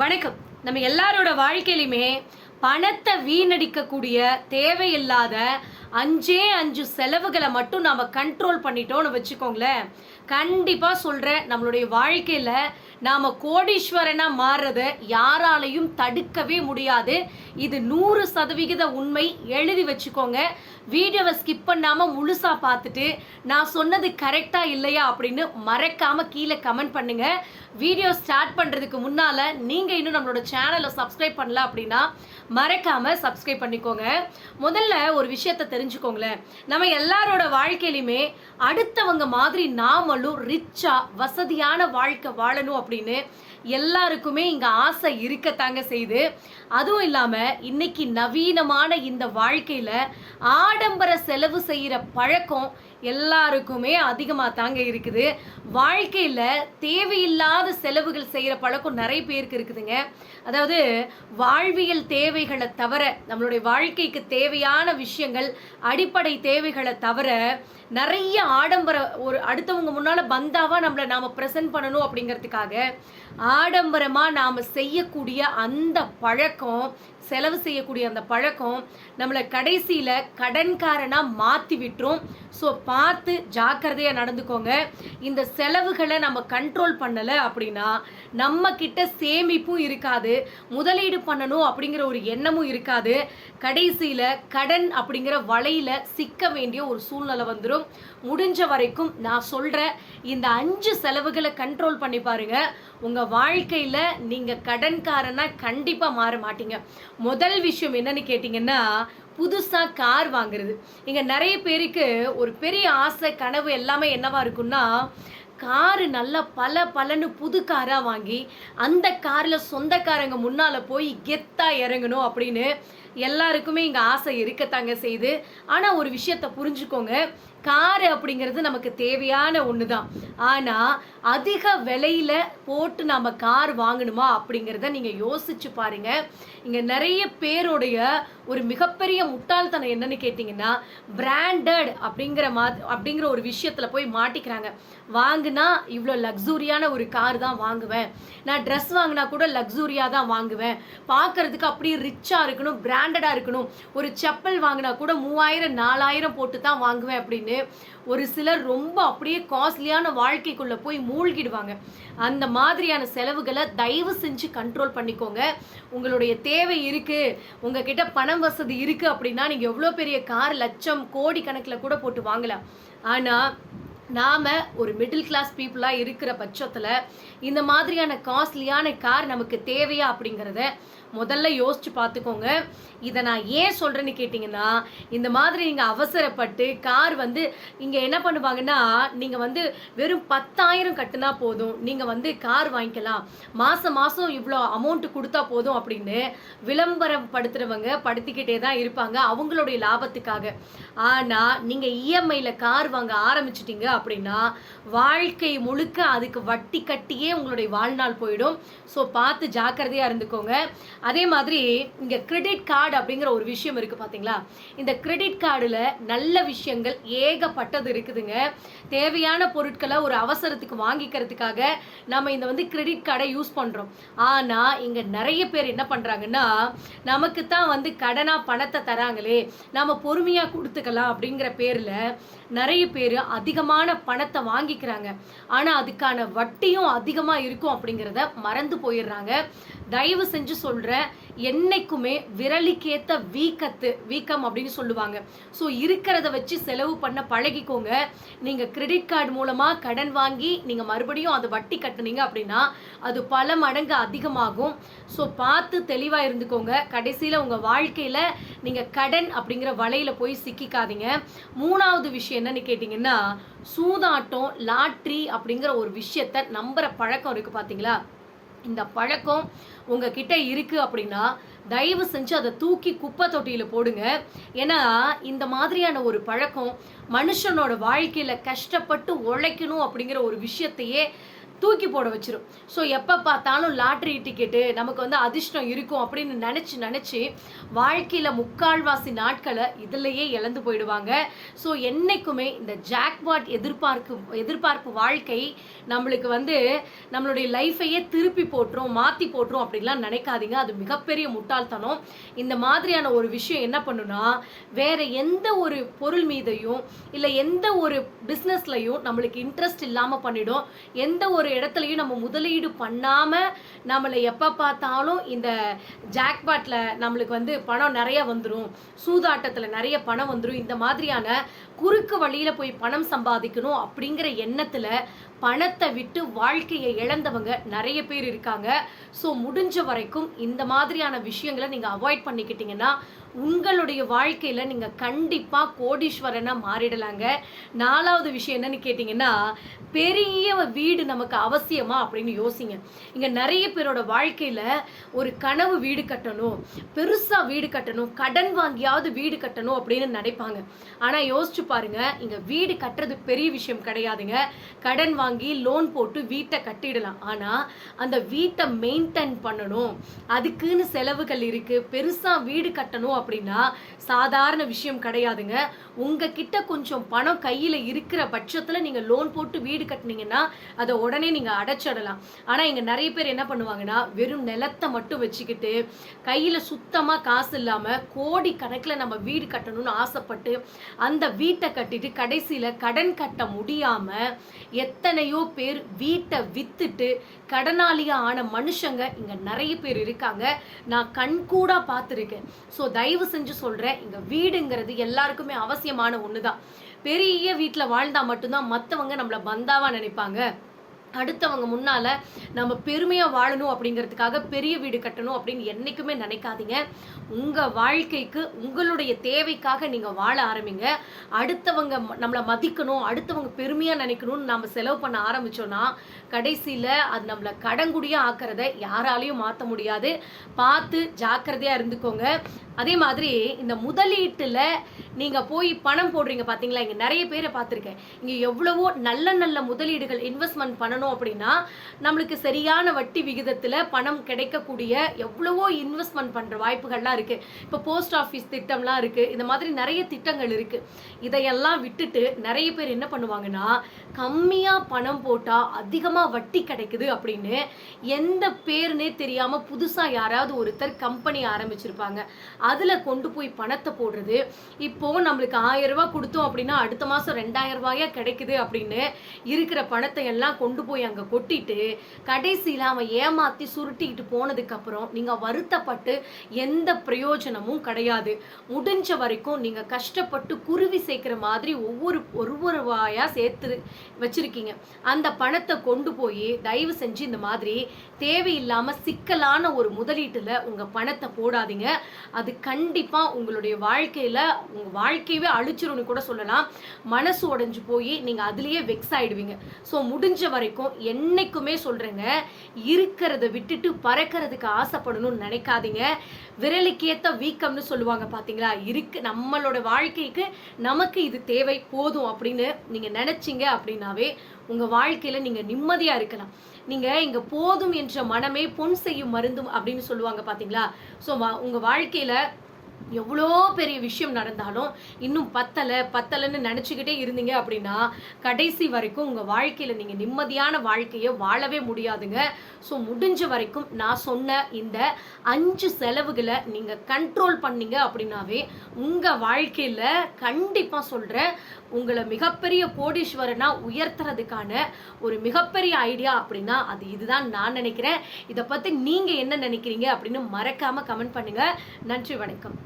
வணக்கம். நம்ம எல்லாரோட வாழ்க்கையிலுமே பணத்தை வீணடிக்கக்கூடிய தேவையில்லாத அஞ்சே அஞ்சு செலவுகளை மட்டும் நாம் கண்ட்ரோல் பண்ணிட்டோம்னு வச்சுக்கோங்களேன். கண்டிப்பாக சொல்கிறேன் நம்மளுடைய வாழ்க்கையில் நாம் கோடீஸ்வரனாக மாறுறத யாராலையும் தடுக்கவே முடியாது. இது நூறு சதவிகித உண்மை எழுதி வச்சுக்கோங்க. வீடியோவை ஸ்கிப் பண்ணாமல் முழுசாக பார்த்துட்டு நான் சொன்னது கரெக்டாக இல்லையா அப்படின்னு மறக்காமல் கீழே கமெண்ட் பண்ணுங்கள் வீடியோ ஸ்டார்ட் பண்ணுறதுக்கு முன்னால் நீங்கள் இன்னும் நம்மளோட சேனலை சப்ஸ்கிரைப் பண்ணல அப்படின்னா மறக்காம சப்ஸ்கிரைப் பண்ணிக்கோங்க. முதல்ல ஒரு விஷயத்த தெரிஞ்சுக்கோங்களேன். நம்ம எல்லாரோட வாழ்க்கையிலுமே அடுத்தவங்க மாதிரி நாமளும் ரிச்சா வசதியான வாழ்க்கை வாழணும் அப்படின்னு எல்லாருக்குமே இங்க ஆசை இருக்கத்தாங்க செய்யுது. அதுவும் இல்லாம இன்னைக்கு நவீனமான இந்த வாழ்க்கையில ஆடம்பர செலவு செய்யற பழக்கம் எல்லாருக்குமே அதிகமாக தாங்க இருக்குது. வாழ்க்கையில் தேவையில்லாத செலவுகள் செய்கிற பழக்கம் நிறைய பேருக்கு இருக்குதுங்க. அதாவது வாழ்வியல் தேவைகளை தவிர நம்மளுடைய வாழ்க்கைக்கு தேவையான விஷயங்கள் அடிப்படை தேவைகளை தவிர நிறைய ஆடம்பர ஒரு அடுத்தவங்க முன்னால் பந்தாவாக நம்மளை நாம் ப்ரெசென்ட் பண்ணணும் அப்படிங்கிறதுக்காக ஆடம்பரமாக நாம் செய்யக்கூடிய அந்த பழக்கம் செலவு செய்யக்கூடிய அந்த பழக்கம் நம்மளை கடைசியில் கடன்காரனாக மாற்றி விட்டுரும். ஸோ பார்த்து ஜாக்கிரதையாக நடந்துக்கோங்க. இந்த செலவுகளை நம்ம கண்ட்ரோல் பண்ணலை அப்படின்னா நம்ம கிட்ட சேமிப்பும் இருக்காது முதலீடு பண்ணணும் அப்படிங்கிற ஒரு எண்ணமும் இருக்காது. கடைசியில் கடன் அப்படிங்கிற வலையில் சிக்க வேண்டிய ஒரு சூழ்நிலை வந்துடும் முடிஞ்ச வரைக்கும் நான் சொல்கிற இந்த அஞ்சு செலவுகளை கண்ட்ரோல் பண்ணி பாருங்க. உங்கள் வாழ்க்கையில் நீங்கள் கடன்காரனாக கண்டிப்பாக மாற மாட்டீங்க. முதல் விஷயம் என்னன்னு கேட்டிங்கன்னா புதுசாக கார் வாங்குறது. இங்கே நிறைய பேருக்கு ஒரு பெரிய ஆசை கனவு எல்லாமே என்னவாக இருக்குன்னா காரு நல்லா பல பலன்னு புது காராக வாங்கி அந்த காரில் சொந்தக்காரங்க முன்னால் போய் கெத்தாக இறங்கணும் அப்படின்னு எல்லாருக்குமே இங்கே ஆசை இருக்கத்தாங்க செய்யுது ஆனால் ஒரு விஷயத்தை புரிஞ்சுக்கோங்க. காரு அப்படிங்கிறது நமக்கு தேவையான ஒன்று தான் ஆனால் அதிக விலையில் போட்டு நம்ம கார் வாங்கணுமா அப்படிங்கிறத நீங்கள் யோசிச்சு பாருங்க. இங்கே நிறைய பேருடைய ஒரு மிகப்பெரிய முட்டாள்தனம் என்னன்னு கேட்டிங்கன்னா பிராண்டட் அப்படிங்கிற மா அப்படிங்கிற ஒரு விஷயத்தில் போய் மாட்டிக்கிறாங்க. வாங்கினா இவ்வளோ லக்ஸூரியான ஒரு கார் தான் வாங்குவேன். நான் ட்ரெஸ் வாங்கினா கூட லக்ஸூரியாக தான் வாங்குவேன். பார்க்கறதுக்கு அப்படியே ரிச்சாக இருக்கணும் பிராண்டடாக இருக்கணும். ஒரு செப்பல் வாங்கினா கூட மூவாயிரம் நாலாயிரம் போட்டு தான் வாங்குவேன் அப்படின்னு ஒரு சிலர் ரொம்ப அப்படியே காஸ்ட்லியான வாழ்க்கைக்குள்ளே போய் மூழ்கிடுவாங்க. அந்த மாதிரியான செலவுகளை தயவு செஞ்சு கண்ட்ரோல் பண்ணிக்கோங்க. உங்களுடைய தேவை இருக்குது உங்ககிட்ட பணம் வசதி இருக்குது அப்படின்னா நீங்கள் எவ்வளோ பெரிய கார் லட்சம் கோடி கணக்கில் கூட போட்டு வாங்கலாம். ஆனால் நாம் ஒரு மிடில் கிளாஸ் பீப்புளாக இருக்கிற பட்சத்தில் இந்த மாதிரியான காஸ்ட்லியான கார் நமக்கு தேவையா அப்படிங்கிறத முதல்ல யோசிச்சு பார்த்துக்கோங்க. இதை நான் ஏன் சொல்கிறேன்னு கேட்டிங்கன்னா இந்த மாதிரி நீங்கள் அவசரப்பட்டு கார் வந்து இங்கே என்ன பண்ணுவாங்கன்னா நீங்கள் வந்து வெறும் பத்தாயிரம் கட்டினா போதும். நீங்கள் வந்து கார் வாங்கிக்கலாம். மாதம் மாதம் இவ்வளோ அமௌண்ட்டு கொடுத்தா போதும் அப்படின்னு விளம்பரம் படுத்துகிறவங்க படுத்திக்கிட்டே தான் இருப்பாங்க அவங்களுடைய லாபத்துக்காக. ஆனால் நீங்கள் இஎம்ஐயில் கார் வாங்க ஆரம்பிச்சிட்டிங்க அப்படின்னா வாழ்க்கை முழுக்க அதுக்கு வட்டி கட்டியே உங்களுடைய வாழ்நாள் போயிடும். ஸோ பார்த்து ஜாக்கிரதையாக இருந்துக்கோங்க. அதே மாதிரி இங்கே கிரெடிட் கார்டு அப்படிங்கிற ஒரு விஷயம் இருக்குது பார்த்தீங்களா இந்த கிரெடிட் கார்டில் நல்ல விஷயங்கள் ஏகப்பட்டது இருக்குதுங்க. தேவையான பொருட்களை ஒரு அவசரத்துக்கு வாங்கிக்கிறதுக்காக நம்ம இந்த வந்து கிரெடிட் கார்டை யூஸ் பண்ணுறோம் ஆனால் இங்கே நிறைய பேர் என்ன பண்ணுறாங்கன்னா நமக்கு தான் வந்து கடனாக பணத்தை தராங்களே நம்ம பொறுமையாக கொடுத்துக்கலாம் அப்படிங்கிற பேரில் நிறைய பேர் அதிகமான பணத்தை வாங்கிக்கிறாங்க. ஆனால் அதுக்கான வட்டியும் அதிகமாக இருக்கும் அப்படிங்கிறத மறந்து போயிடுறாங்க. தயவு செஞ்சு சொல்கிறேன் என்னைக்குமே விரலிக்கேத்த வீக்கத்து வீக்கம் அப்படின்னு சொல்லுவாங்க. ஸோ இருக்கிறத வச்சு செலவு பண்ண பழகிக்கோங்க. நீங்கள் கிரெடிட் கார்டு மூலமாக கடன் வாங்கி நீங்கள் மறுபடியும் அது வட்டி கட்டுனீங்க அப்படின்னா அது பல மடங்கு அதிகமாகும். ஸோ பார்த்து தெளிவாக இருந்துக்கோங்க. கடைசியில் உங்கள் வாழ்க்கையில் நீங்கள் கடன் அப்படிங்கிற வலையில் போய் சிக்கிக்காதீங்க. மூணாவது விஷயம் என்னன்னு கேட்டிங்கன்னா சூதாட்டம் லாட்ரி அப்படிங்கிற ஒரு விஷயத்த நம்புற பழக்கம் இருக்குது பார்த்தீங்களா இந்த பழக்கம் உங்ககிட்ட இருக்குது அப்படின்னா தயவு செஞ்சு அதை தூக்கி குப்பை தொட்டியில் போடுங்க. ஏன்னா இந்த மாதிரியான ஒரு பழக்கம் மனுஷனோட வாழ்க்கையில் கஷ்டப்பட்டு உழைக்கணும் அப்படிங்கிற ஒரு விஷயத்தையே தூக்கி போட வச்சிரும். ஸோ எப்போ பார்த்தாலும் லாட்ரி டிக்கெட்டு நமக்கு வந்து அதிர்ஷ்டம் இருக்கும் அப்படின்னு நினச்சி நினச்சி வாழ்க்கையில் முக்கால்வாசி நாட்களை இதிலேயே இழந்து போயிடுவாங்க. ஸோ என்னைக்குமே இந்த ஜாக்பாட் எதிர்பார்க்கு எதிர்பார்ப்பு வாழ்க்கை நம்மளுக்கு வந்து நம்மளுடைய லைஃபையே திருப்பி போட்டுரும் மாற்றி போட்டுரும் அப்படின்லாம் நினைக்காதீங்க. அது மிகப்பெரிய முட்டாள்தனம். இந்த மாதிரியான ஒரு விஷயம் என்ன பண்ணுனா வேற எந்த ஒரு பொருள் மீதையும் இல்லை எந்த ஒரு பிஸ்னஸ்லையும் நம்மளுக்கு இன்ட்ரெஸ்ட் இல்லாமல் பண்ணிடும். எந்த ஒரு இடத்துலையும் நம்ம முதலீடு பண்ணாமல் நம்மளை எப்போ பார்த்தாலும் இந்த ஜாக்பாட்டில் நம்மளுக்கு வந்து பணம் நிறைய வந்துடும் சூதாட்டத்தில் நிறைய பணம் வந்துடும் இந்த மாதிரியான குறுக்கு வழியில் போய் பணம் சம்பாதிக்கணும் அப்படிங்கிற எண்ணத்தில் பணத்தை விட்டு வாழ்க்கையை இழந்தவங்க நிறைய பேர் இருக்காங்க. ஸோ முடிஞ்ச வரைக்கும் இந்த மாதிரியான விஷயங்களை நீங்கள் அவாய்ட் பண்ணிக்கிட்டீங்கன்னா உங்களுடைய வாழ்க்கையில் நீங்கள் கண்டிப்பாக கோடீஸ்வரனாக மாறிடலாங்க. நாலாவது விஷயம் என்னன்னு கேட்டிங்கன்னா பெரிய வீடு நமக்கு அவசியமா அப்படின்னு யோசிங்க. இங்கே நிறைய பேரோட வாழ்க்கையில் ஒரு கனவு வீடு கட்டணும் பெருசாக வீடு கட்டணும் கடன் வாங்கியாவது வீடு கட்டணும் அப்படின்னு நினைப்பாங்க. ஆனால் யோசிச்சு பாருங்க இங்கே வீடு கட்டுறது பெரிய விஷயம் கிடையாதுங்க. கடன் வாங்கி லோன் போட்டு வீட்டை கட்டிடலாம். ஆனால் அந்த வீட்டை மெயின்டைன் பண்ணணும். அதுக்குன்னு செலவுகள் இருக்குது பெருசாக வீடு கட்டணும் அப்படின்னா சாதாரண விஷயம் கிடையாதுங்க. உங்ககிட்ட கொஞ்சம் பணம் கையில் இருக்கிற பட்சத்தில் நீங்கள் லோன் போட்டு வீடு கட்டினீங்கன்னா அதை உடனே நீங்கள் அடைச்சிடலாம். ஆனால் இங்கே நிறைய பேர் என்ன பண்ணுவாங்கன்னா வெறும் நிலத்தை மட்டும் வச்சுக்கிட்டு கையில் சுத்தமாக காசு இல்லாமல் கோடி கணக்கில் நம்ம வீடு கட்டணும்னு ஆசைப்பட்டு அந்த வீட்டை கட்டிட்டு கடைசியில் கடன் கட்ட முடியாமல் எத்தனையோ பேர் வீட்டை வித்துட்டு கடனாளியாக ஆன மனுஷங்க இங்கே நிறைய பேர் இருக்காங்க. நான் கண்கூடாக பார்த்துருக்கேன். ஸோ தயவு தயவு செஞ்சு சொல்கிறேன் இங்கே வீடுங்கிறது எல்லாருக்குமே அவசியமான ஒன்று தான் பெரிய வீட்டில் வாழ்ந்தால் மட்டும்தான் மற்றவங்க நம்மளை பந்தாவாக நினைப்பாங்க. அடுத்தவங்க முன்னால நம்ம பெருமையா வாழணும் அப்படிங்கிறதுக்காக பெரிய வீடு கட்டணும் அப்படின்னு என்றைக்குமே நினைக்காதீங்க. உங்க வாழ்க்கைக்கு உங்களுடைய தேவைக்காக நீங்க வாழ ஆரம்பிங்க. அடுத்தவங்க நம்மளை மதிக்கணும் அடுத்தவங்க பெருமையா நினைக்கணும்னு நம்ம செலவு பண்ண ஆரம்பிச்சோம்னா கடைசியில அது நம்மளை கடங்குடியா ஆக்கிறத யாராலையும் மாற்ற முடியாது. பார்த்து ஜாக்கிரதையா இருந்துக்கோங்க. அதே மாதிரி இந்த முதலீட்டுல நீங்கள் போய் பணம் போடுறீங்க பார்த்தீங்களா இங்கே நிறைய பேரை பார்த்துருக்கேன். இங்கே எவ்வளவோ நல்ல நல்ல முதலீடுகள் இன்வெஸ்ட்மெண்ட் பண்ணணும் அப்படின்னா நம்மளுக்கு சரியான வட்டி விகிதத்தில் பணம் கிடைக்கக்கூடிய எவ்வளவோ இன்வெஸ்ட்மெண்ட் பண்ணுற வாய்ப்புகள்லாம் இருக்குது இப்போ போஸ்ட் ஆஃபீஸ் திட்டம்லாம் இருக்குது இந்த மாதிரி நிறைய திட்டங்கள் இருக்குது இதையெல்லாம் விட்டுட்டு நிறைய பேர் என்ன பண்ணுவாங்கன்னா கம்மியாக பணம் போட்டால் அதிகமாக வட்டி கிடைக்குது அப்படின்னு எந்த பேருனே தெரியாமல் புதுசாக யாராவது ஒருத்தர் கம்பெனி ஆரம்பிச்சிருப்பாங்க. அதில் கொண்டு போய் பணத்தை போடுறது. இப்போ நம்மளுக்கு ஆயிரம் ரூபாய் கொடுத்தோம் அப்படின்னா அடுத்த மாதம் ரெண்டாயிரம் ரூபாயா கிடைக்குது அப்படின்னு இருக்கிற பணத்தை எல்லாம் கொண்டு போய் அங்கே கொட்டிட்டு கடைசியில் அவன் ஏமாத்தி சுருட்டிக்கிட்டு போனதுக்கப்புறம் நீங்கள் வருத்தப்பட்டு எந்த பிரயோஜனமும் கிடையாது. முடிஞ்ச வரைக்கும் நீங்கள் கஷ்டப்பட்டு குருவி சேர்க்குற மாதிரி ஒவ்வொரு ஒரு ஒரு ரூபாயா சேர்த்து வச்சுருக்கீங்க. அந்த பணத்தை கொண்டு போய் தயவு செஞ்சு இந்த மாதிரி தேவையில்லாமல் சிக்கலான ஒரு முதலீட்டில் உங்கள் பணத்தை போடாதீங்க. அது கண்டிப்பாக உங்களுடைய வாழ்க்கையில உங்க வாழ்க்கையவே அழிச்சிரும்னு கூட சொல்லலாம். மனசு உடைஞ்சு போய் நீங்கள் அதுலேயே வெக்ஸ் ஆகிடுவீங்க ஸோ முடிஞ்ச வரைக்கும் என்னைக்குமே சொல்கிறேங்க இருக்கிறத விட்டுட்டு பறக்கிறதுக்கு ஆசைப்படணும்னு நினைக்காதீங்க. விரலுக்கேற்ற வீக்கம்னு சொல்லுவாங்க பார்த்தீங்களா இருக்கு நம்மளோட வாழ்க்கைக்கு நமக்கு இது தேவை போதும் அப்படின்னு நீங்கள் நினச்சிங்க அப்படின்னாவே உங்கள் வாழ்க்கையில் நீங்கள் நிம்மதியாக இருக்கலாம். நீங்கள் இங்கே போதும் என்ற மனமே பொன் செய்யும் மருந்தும் அப்படின்னு சொல்லுவாங்க பார்த்தீங்களா ஸோ உங்கள் வாழ்க்கையில் எவ்வளோ பெரிய விஷயம் நடந்தாலும் இன்னும் பத்தலை பத்தலைன்னு நினச்சிக்கிட்டே இருந்தீங்க அப்படின்னா கடைசி வரைக்கும் உங்கள் வாழ்க்கையில் நீங்கள் நிம்மதியான வாழ்க்கையை வாழவே முடியாதுங்க. ஸோ முடிஞ்ச வரைக்கும் நான் சொன்ன இந்த அஞ்சு செலவுகளை நீங்கள் கண்ட்ரோல் பண்ணீங்க அப்படின்னாவே உங்கள் வாழ்க்கையில் கண்டிப்பாக சொல்கிறேன் உங்களை மிகப்பெரிய கோடீஸ்வரனா உயர்த்துறதுக்கான ஒரு மிகப்பெரிய ஐடியா அப்படின்னா அது இதுதான் நான் நினைக்கிறேன். இதை பற்றி நீங்கள் என்ன நினைக்கிறீங்க அப்படின்னு மறக்காமல் கமெண்ட் பண்ணுங்கள் நன்றி வணக்கம்.